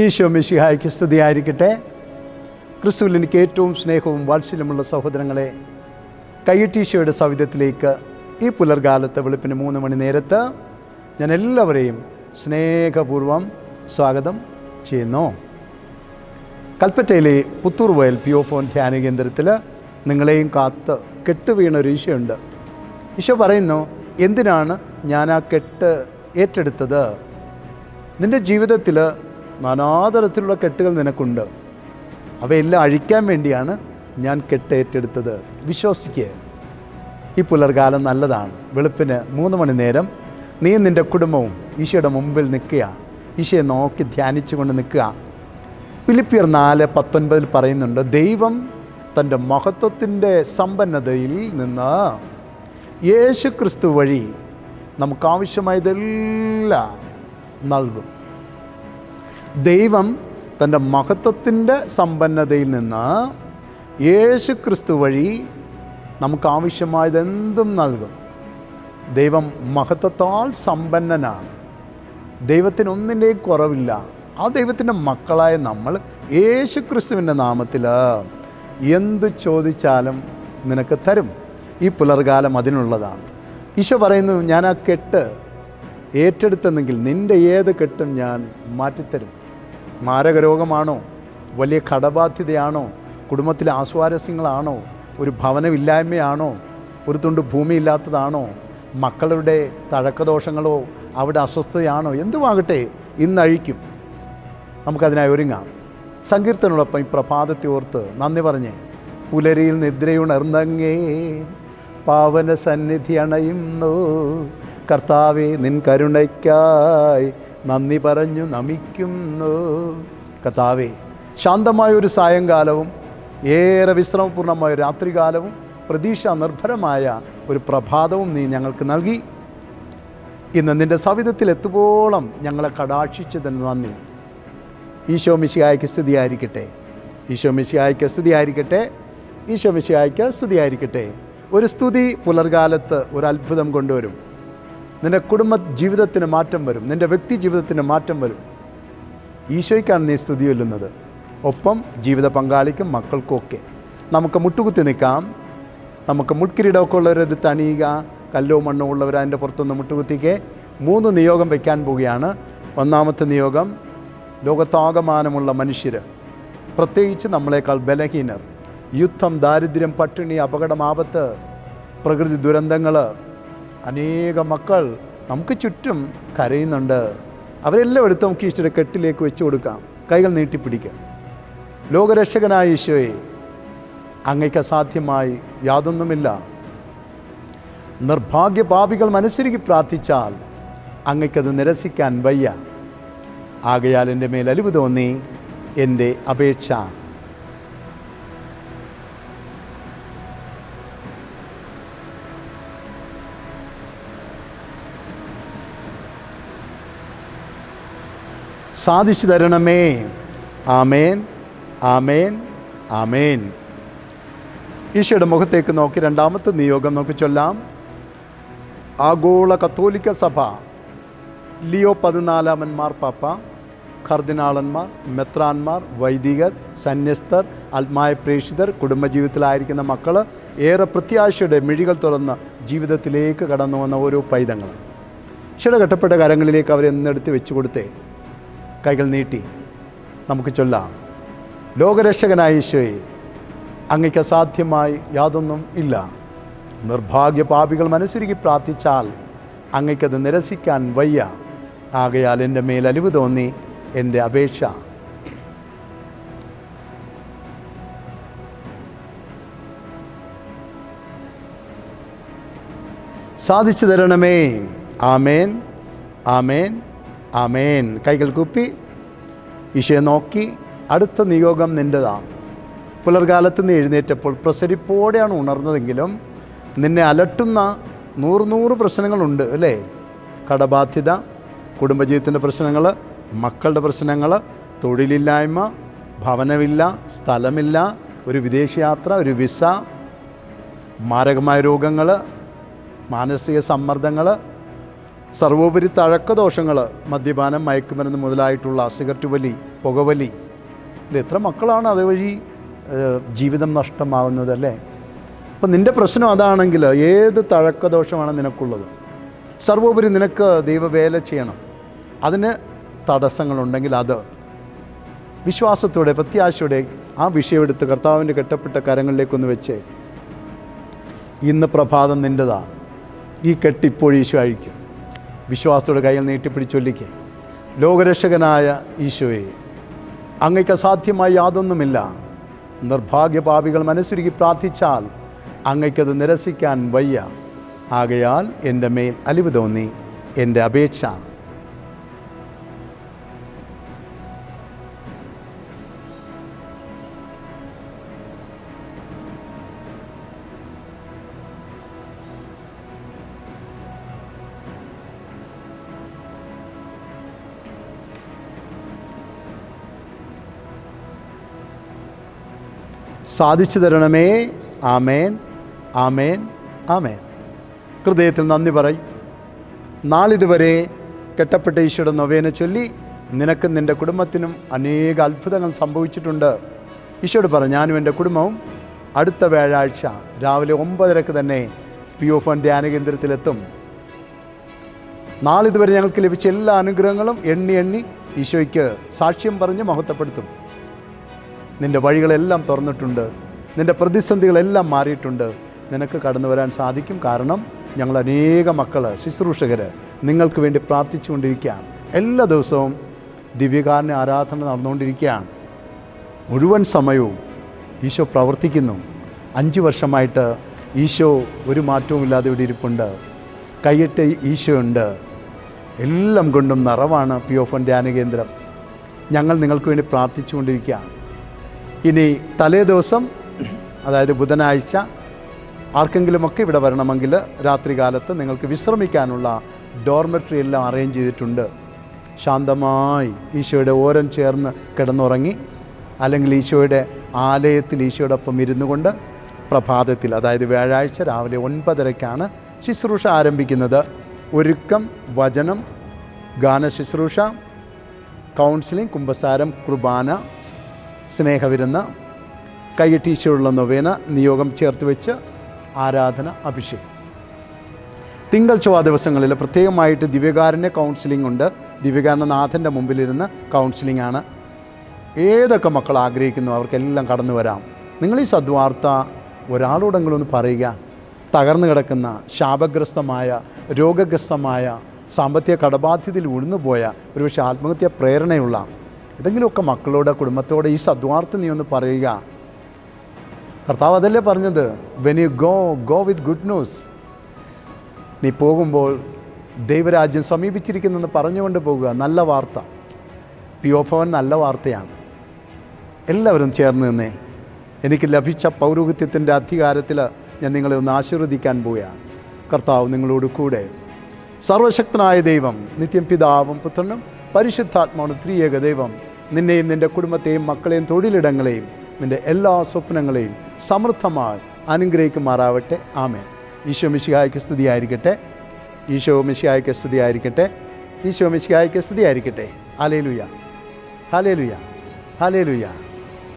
ഈശോ മിശിഹായ്ക്ക് സ്തുതിയായിരിക്കട്ടെ. ക്രിസ്തുവിൽ എനിക്ക് ഏറ്റവും സ്നേഹവും വാത്സല്യമുള്ള സഹോദരങ്ങളെ കയ്യട്ടീശോയുടെ സവിധത്തിലേക്ക് ഈ പുലർകാലത്ത് വെളുപ്പിന് മൂന്ന് മണി നേരത്ത് ഞാൻ എല്ലാവരെയും സ്നേഹപൂർവം സ്വാഗതം ചെയ്യുന്നു. കൽപ്പറ്റയിലെ പുത്തൂർ വയൽ പി ഒ ഫോൺ ധ്യാന കേന്ദ്രത്തിൽ നിങ്ങളെയും കാത്ത് കെട്ടുവീണ ഒരു ഈശോയുണ്ട്. ഈശോ പറയുന്നു എന്തിനാണ് ഞാൻ ആ കെട്ട് ഏറ്റെടുത്തത്? നിന്റെ ജീവിതത്തിൽ നാനാതരത്തിലുള്ള കെട്ടുകൾ നിനക്കുണ്ട്. അവയെല്ലാം അഴിക്കാൻ വേണ്ടിയാണ് ഞാൻ കെട്ട് ഏറ്റെടുത്തത് വിശ്വസിക്കുക ഈ പുലർകാലം നല്ലതാണ്. വെളുപ്പിന് മൂന്ന് മണി നേരം നീ നിന്റെ കുടുംബവും ഈശോയുടെ മുമ്പിൽ നിൽക്കുക. ഈശോയെ നോക്കി ധ്യാനിച്ചു കൊണ്ട് നിൽക്കുക. ഫിലിപ്പിയർ നാല് പത്തൊൻപതിൽ പറയുന്നുണ്ട് ദൈവം തന്റെ മഹത്വത്തിന്റെ സമ്പന്നതയിൽ നിന്ന് യേശു ക്രിസ്തു വഴി നമുക്കാവശ്യമായതെല്ലാം നൽകും. ദൈവം തന്റെ മഹത്വത്തിന്റെ സമ്പന്നതയിൽ നിന്ന് യേശു ക്രിസ്തു വഴി നമുക്ക് ആവശ്യമായതെന്തും നൽകും. ദൈവം മഹത്വത്താൽ സമ്പന്നനാണ്. ദൈവത്തിനൊന്നിന്റെയും കുറവില്ല. ആ ദൈവത്തിന്റെ മക്കളായ നമ്മൾ യേശു ക്രിസ്തുവിന്റെ നാമത്തിൽ എന്ത് ചോദിച്ചാലും നിനക്ക് തരും. ഈ പുലർകാലം അതിനുള്ളതാണ്. ഈശോ പറയുന്നു ഞാൻ ആ കെട്ട് ഏറ്റെടുത്തെന്നെങ്കിൽ നിന്റെ ഏത് കെട്ടും ഞാൻ മാറ്റിത്തരും. മാരകരോഗമാണോ? വലിയ കടബാധ്യതയാണോ? കുടുംബത്തിലെ ആസ്വാരസ്യങ്ങളാണോ? ഒരു ഭവനമില്ലായ്മയാണോ? ഒരു തുണ്ട് ഭൂമിയില്ലാത്തതാണോ? മക്കളുടെ തഴക്കദോഷങ്ങളോ അവിടെ അസ്വസ്ഥതയാണോ? എന്തുമാകട്ടെ ഇന്നഴിക്കും. നമുക്കതിനായി ഒരുങ്ങാം. സങ്കീർത്തനോടൊപ്പം ഈ പ്രഭാതത്തെ ഓർത്ത് നന്ദി പറഞ്ഞ് പുലരിയിൽ നിദ്രയുണർന്നങ്ങേ പാവന സന്നിധി അണയുന്നു. കർത്താവെ നിൻ കരുണയ്ക്കായി നന്ദി പറഞ്ഞു നമിക്കുന്നു. കർത്താവെ ശാന്തമായ ഒരു സായങ്കാലവും ഏറെ വിശ്രമപൂർണമായ രാത്രികാലവും പ്രതീക്ഷ നിർഭരമായ ഒരു പ്രഭാതവും നീ ഞങ്ങൾക്ക് നൽകി. ഇന്ന് നിന്റെ സവിധത്തിൽ എത്തുവോളം ഞങ്ങളെ കടാക്ഷിച്ചതിന് നന്ദി. ഈശോ മിശിഹായ്ക്ക് സ്ഥിതിയായിരിക്കട്ടെ ഈശോ മിശിഹായ്ക്ക് സ്ഥിതിയായിരിക്കട്ടെ ഈശോ മിശിഹായ്ക്ക് സ്ഥിതിയായിരിക്കട്ടെ ഒരു സ്തുതി പുലർകാലത്ത് ഒരു അത്ഭുതം കൊണ്ടുവരും. നിന്റെ കുടുംബ ജീവിതത്തിന് മാറ്റം വരും. നിന്റെ വ്യക്തി ജീവിതത്തിന് മാറ്റം വരും. ഈശോയ്ക്കാണ് നീ സ്തുതി ചൊല്ലുന്നത്. ഒപ്പം ജീവിത പങ്കാളിക്കും മക്കൾക്കും ഒക്കെ. നമുക്ക് മുട്ടുകുത്തി നിൽക്കാം. നമുക്ക് മുട്കിരീടമൊക്കെ ഉള്ളവരടുത്ത് അണിയുക കല്ലോ മണ്ണോ ഉള്ളവർ അതിന്റെ പുറത്തൊന്ന് മുട്ടുകുത്തിക്ക്. മൂന്ന് നിയോഗം വയ്ക്കാൻ പോവുകയാണ്. ഒന്നാമത്തെ നിയോഗം ലോകത്താകമാനമുള്ള മനുഷ്യർ പ്രത്യേകിച്ച് നമ്മളെക്കാൾ ബലഹീനർ. യുദ്ധം ദാരിദ്ര്യം പട്ടിണി അപകടം ആപത്ത് പ്രകൃതി ദുരന്തങ്ങൾ അനേക മക്കൾ നമുക്ക് ചുറ്റും കരയുന്നുണ്ട്. അവരെല്ലാം എടുത്ത് നമുക്ക് ഈശ്വര കെട്ടിലേക്ക് വെച്ചു കൊടുക്കാം. കൈകൾ നീട്ടിപ്പിടിക്കാം ലോകരക്ഷകനായ ഈശോയെ അങ്ങയ്ക്ക് അസാധ്യമായി യാതൊന്നുമില്ല. നിർഭാഗ്യ പാപികൾ പ്രാർത്ഥിച്ചാൽ അങ്ങയ്ക്കത് നിരസിക്കാൻ വയ്യ. ആകയാൽ എന്റെ മേൽ അലിവ് തോന്നി എന്റെ അപേക്ഷ സാധിച്ചു തരണമേ ആമേൻ ആമേൻ ആമേൻ. ഈശോയുടെ മുഖത്തേക്ക് നോക്കി രണ്ടാമത്തെ നിയോഗം നോക്കി ചൊല്ലാം. ആഗോള കത്തോലിക്ക സഭ ലിയോ പതിനാലാമൻ മാർപ്പാപ്പ കർദിനാളന്മാർ മെത്രാന്മാർ വൈദികർ സന്യസ്തർ ആത്മായ പ്രേക്ഷിതർ കുടുംബജീവിതത്തിലായിരിക്കുന്ന മക്കൾ ഏറെ പ്രത്യാശയുടെ മിഴികൾ തുറന്ന് ജീവിതത്തിലേക്ക് കടന്നു വന്ന ഓരോ പൈതങ്ങൾ ചില ഘട്ടപ്പെട്ട കരങ്ങളിലേക്ക് അവരെ എന്നെടുത്ത് വെച്ച് കൊടുത്തേ കൈകൾ നീട്ടി. നമുക്ക് ചൊല്ലാം. ലോകരക്ഷകനായ ഈശോയെ അങ്ങയ്ക്ക് അസാധ്യമായി യാതൊന്നും ഇല്ല. നിർഭാഗ്യ പാപികൾ മനസ്സുരുക്കി പ്രാർത്ഥിച്ചാൽ അങ്ങയ്ക്കത് നിരസിക്കാൻ വയ്യ. ആകയാൽ എന്റെ മേൽ അലിവ് തോന്നി എന്റെ അപേക്ഷ. സാധിച്ചു തരണമേ. ആമേൻ. ആമേൻ. ആമേൻ. കൈകൾ കുപ്പി ഈശോയെ നോക്കി അടുത്ത നിയോഗം നിന്റെതാണ് പുലർകാലത്ത് നിന്ന് എഴുന്നേറ്റപ്പോൾ പ്രസരിപ്പോടെയാണ് ഉണർന്നതെങ്കിലും നിന്നെ അലട്ടുന്ന നൂറ് നൂറ് പ്രശ്നങ്ങളുണ്ട് അല്ലേ? കടബാധ്യത കുടുംബജീവിതത്തിന്റെ പ്രശ്നങ്ങൾ മക്കളുടെ പ്രശ്നങ്ങൾ തൊഴിലില്ലായ്മ ഭവനമില്ല സ്ഥലമില്ല ഒരു വിദേശയാത്ര ഒരു വിസ മാരകമായ രോഗങ്ങൾ മാനസിക സമ്മർദ്ദങ്ങൾ സർവോപരി തഴക്കദോഷങ്ങൾ മദ്യപാനം മയക്കുമരുന്ന് മുതലായിട്ടുള്ള സിഗരറ്റ് വലി പുകവലി. ഇത് എത്ര മക്കളാണ് അതുവഴി ജീവിതം നഷ്ടമാവുന്നതല്ലേ? അപ്പം നിന്റെ പ്രശ്നം അതാണെങ്കിൽ ഏത് തഴക്കദോഷമാണ് നിനക്കുള്ളത്? സർവോപരി നിനക്ക് ദൈവവേല ചെയ്യണം. അതിന് തടസ്സങ്ങളുണ്ടെങ്കിൽ അത്. വിശ്വാസത്തോടെ പ്രത്യാശയോടെ ആ വിഷയമെടുത്ത് കർത്താവിന്റെ കെട്ടപ്പെട്ട കരങ്ങളിലേക്കൊന്ന് വെച്ച്. ഇന്ന് പ്രഭാതം നിന്റെതാണ് ഈ കെട്ടിപ്പോഴീശു അഴിക്കും വിശ്വാസത്തോടെ കയ്യിൽ നീട്ടിപ്പിടിച്ചൊല്ലിക്കെ. ലോകരക്ഷകനായ ഈശോയെ അങ്ങയ്ക്ക് അസാധ്യമായി യാതൊന്നുമില്ല. നിർഭാഗ്യപാപികൾ മനസ്സുരുക്കി പ്രാർത്ഥിച്ചാൽ അങ്ങയ്ക്കത് നിരസിക്കാൻ വയ്യ. ആകയാൽ എന്റെ മേൽ അലിവ് തോന്നി എന്റെ അപേക്ഷ സാധിച്ചു തരണമേ. ആമേൻ. ആമേൻ. ആമേൻ. ഹൃദയത്തിൽ നന്ദി പറയും. നാളിതുവരെ കെട്ടപ്പെട്ട ഈശോയുടെ നൊവേനെ ചൊല്ലി നിനക്കും നിന്റെ കുടുംബത്തിനും അനേക അത്ഭുതങ്ങൾ സംഭവിച്ചിട്ടുണ്ട്. ഈശോട് പറ ഞാനും എന്റെ കുടുംബവും അടുത്ത വ്യാഴാഴ്ച രാവിലെ ഒമ്പതരക്ക് തന്നെ പി ഒ ഫോൺ ധ്യാന കേന്ദ്രത്തിലെത്തും. നാളിതുവരെ ഞങ്ങൾക്ക് ലഭിച്ച എല്ലാ അനുഗ്രഹങ്ങളും എണ്ണി എണ്ണി ഈശോയ്ക്ക് സാക്ഷ്യം പറഞ്ഞ് മഹത്വപ്പെടുത്തും. നിന്റെ വഴികളെല്ലാം തുറന്നിട്ടുണ്ട്. നിന്റെ പ്രതിസന്ധികളെല്ലാം മാറിയിട്ടുണ്ട്. നിനക്ക് കടന്നു വരാൻ സാധിക്കും. കാരണം ഞങ്ങൾ അനേക മക്കൾ ശുശ്രൂഷകർ നിങ്ങൾക്ക് വേണ്ടി പ്രാർത്ഥിച്ചുകൊണ്ടിരിക്കുകയാണ്. എല്ലാ ദിവസവും ദിവ്യകാരന്റെ ആരാധന നടന്നുകൊണ്ടിരിക്കുകയാണ്. മുഴുവൻ സമയവും ഈശോ പ്രവർത്തിക്കുന്നു. അഞ്ച് വർഷമായിട്ട് ഈശോ ഒരു മാറ്റവും ഇല്ലാതെ ഇവിടെ ഇരിപ്പുണ്ട്. കൈയിട്ട് ഉണ്ട്. എല്ലാം കൊണ്ടും നിറവാണ് പി ഫോൺ ധ്യാന കേന്ദ്രം ഞങ്ങൾ നിങ്ങൾക്ക് വേണ്ടി പ്രാർത്ഥിച്ചുകൊണ്ടിരിക്കുകയാണ്. ഇനി തലേ ദിവസം അതായത് ബുധനാഴ്ച ആർക്കെങ്കിലുമൊക്കെ ഇവിടെ വരണമെങ്കിൽ രാത്രി കാലത്ത് നിങ്ങൾക്ക് വിശ്രമിക്കാനുള്ള ഡോർമെട്രി എല്ലാം അറേഞ്ച് ചെയ്തിട്ടുണ്ട്. ശാന്തമായി ഈശോയുടെ ഓരം ചേർന്ന് കിടന്നുറങ്ങി അല്ലെങ്കിൽ ഈശോയുടെ ആലയത്തിൽ ഈശോയോടൊപ്പം ഇരുന്നു കൊണ്ട് പ്രഭാതത്തിൽ അതായത് വ്യാഴാഴ്ച രാവിലെ ഒൻപതരയ്ക്കാണ് ശുശ്രൂഷ ആരംഭിക്കുന്നത്. ഒരുക്കം വചനം ഗാന ശുശ്രൂഷ കൗൺസിലിംഗ് കുമ്പസാരം കുർബാന സ്നേഹവിരുന്ന് കൈയ്യട്ടീച്ചുള്ള നൊവേന നിയോഗം ചേർത്ത് വെച്ച് ആരാധന അഭിഷേകം. തിങ്കൾ ചൊവ്വ ദിവസങ്ങളിൽ പ്രത്യേകമായിട്ട് ദിവ്യകാരന്റെ കൗൺസിലിംഗ് ഉണ്ട്. ദിവ്യകാരനാഥന്റെ മുമ്പിലിരുന്ന് കൗൺസിലിംഗ് ആണ്. ഏതൊക്കെ മക്കൾ ആഗ്രഹിക്കുന്നു അവർക്കെല്ലാം കടന്നു വരാം. നിങ്ങൾ ഈ സദ്വാർത്ത ഒരാളോടെങ്കിലും ഒന്ന് പറയുക. തകർന്നു കിടക്കുന്ന ശാപഗ്രസ്തമായ രോഗഗ്രസ്തമായ സാമ്പത്തിക കടബാധ്യതയിൽ ഉഴുന്നുപോയ ഒരുപക്ഷെ ആത്മഹത്യ പ്രേരണയുള്ള ഏതെങ്കിലുമൊക്കെ മക്കളോട് കുടുംബത്തോട് ഈ സദ്വാർത്ത നീ ഒന്ന് പറയുക. കർത്താവ് അതല്ലേ പറഞ്ഞത്? When you go go with good news നീ പോകുമ്പോൾ ദൈവരാജ്യം സമീപിച്ചിരിക്കുന്നെന്ന് പറഞ്ഞുകൊണ്ട് പോകുക. നല്ല വാർത്ത. പി ഒ ഭവൻ നല്ല വാർത്തയാണ്. എല്ലാവരും ചേർന്ന് നിന്നേ. എനിക്ക് ലഭിച്ച പൗരോഹിത്യത്തിന്റെ അധികാരത്തിൽ ഞാൻ നിങ്ങളെ ഒന്ന് ആശീർവദിക്കാൻ പോവുകയാണ്. കർത്താവ് നിങ്ങളോട് കൂടെ. സർവശക്തനായ ദൈവം നിത്യം പിതാവും പുത്രനും പരിശുദ്ധാത്മാവും ത്രിയേക ദൈവം. നിന്നെയും നിന്റെ കുടുംബത്തെയും മക്കളെയും തൊഴിലിടങ്ങളെയും നിന്റെ എല്ലാ സ്വപ്നങ്ങളെയും സമൃദ്ധമായി അനുഗ്രഹിക്കുമാറാവട്ടെ. ആമേൻ. ഈശോ മിശിഹായ്ക്ക് സ്തുതിയായിരിക്കട്ടെ. ഈശോ മിശിഹായ്ക്ക് സ്തുതിയായിരിക്കട്ടെ. ഈശോ മിശിഹായ്ക്ക് സ്തുതിയായിരിക്കട്ടെ. Hallelujah hallelujah hallelujah